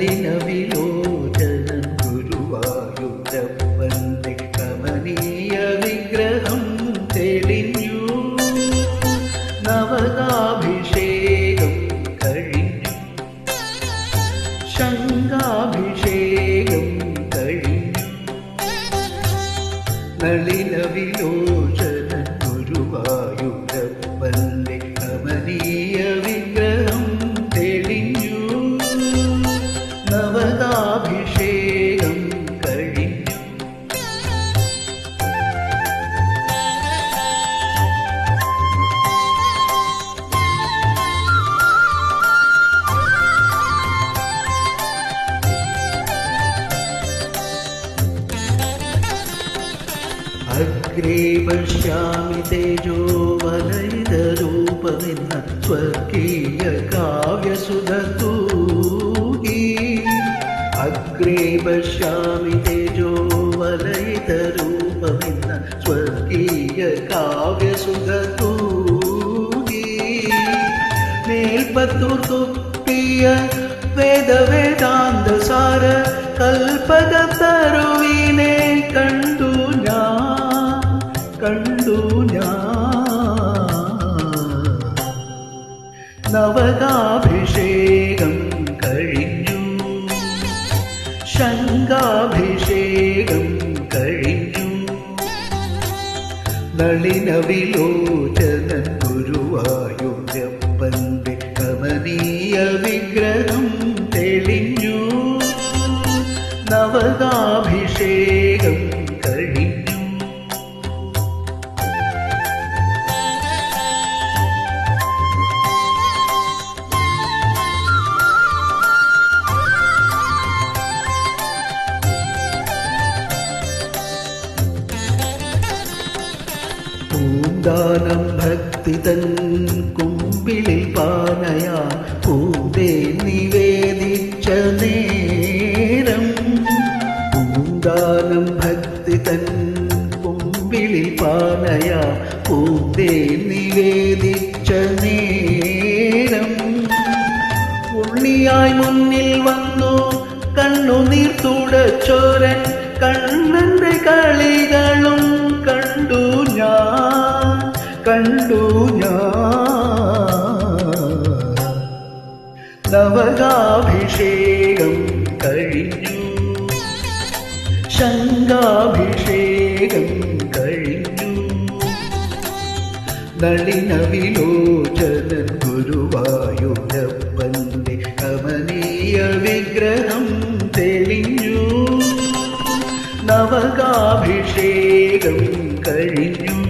കരളിനവിലോചനം ഗുരുവായൂരപ്പന്റെ अग्रे पश्यामि तेजो वलयितरूपमिन्न स्वर्गीयकाव्यसुधतु अग्रे पश्यामि तेजो वलयितरूपमिन्न स्वर्गीयकाव्यसुधतु मेल्पत्तुर्तुप्पिय वेदवेदान्तसार कल्पदतरुविने कण्डु നവകാഭിഷേകം കഴിഞ്ഞു. ശങ്കാഭിഷേകം കഴിഞ്ഞു. നളിനവിലോചന ഗുരുവായൂരപ്പന്റെ കമനീയ വിഗ്രഹം തെളിഞ്ഞു. നവകാഭിഷേകം പൂന്താനം ഭക്തി തൻ കുമ്പിളിൽ പാനയാ. പൂന്തേ നിവേദിച്ച നേരം. പൂന്താനം ഭക്തി തൻ കുമ്പിളിൽ പാനയാ. പൂന്തേ നിവേദിച്ച നേരം. ഉണ്ണിയായി മുന്നിൽ വന്നു കണ്ണുനീർ തുടച്ചോരൻ കണ്ണന്റെ കളികളും കണ്ടു ഞാൻ. നവകാഭിഷേകം കഴിഞ്ഞു. ശങ്കാഭിഷേകം കഴിഞ്ഞു. നളിന വിലോചനൻ ഗുരുവായൂരപ്പന്റെ കമനീയ വിഗ്രഹം തെളിഞ്ഞു. നവകാഭിഷേകം കഴിഞ്ഞു.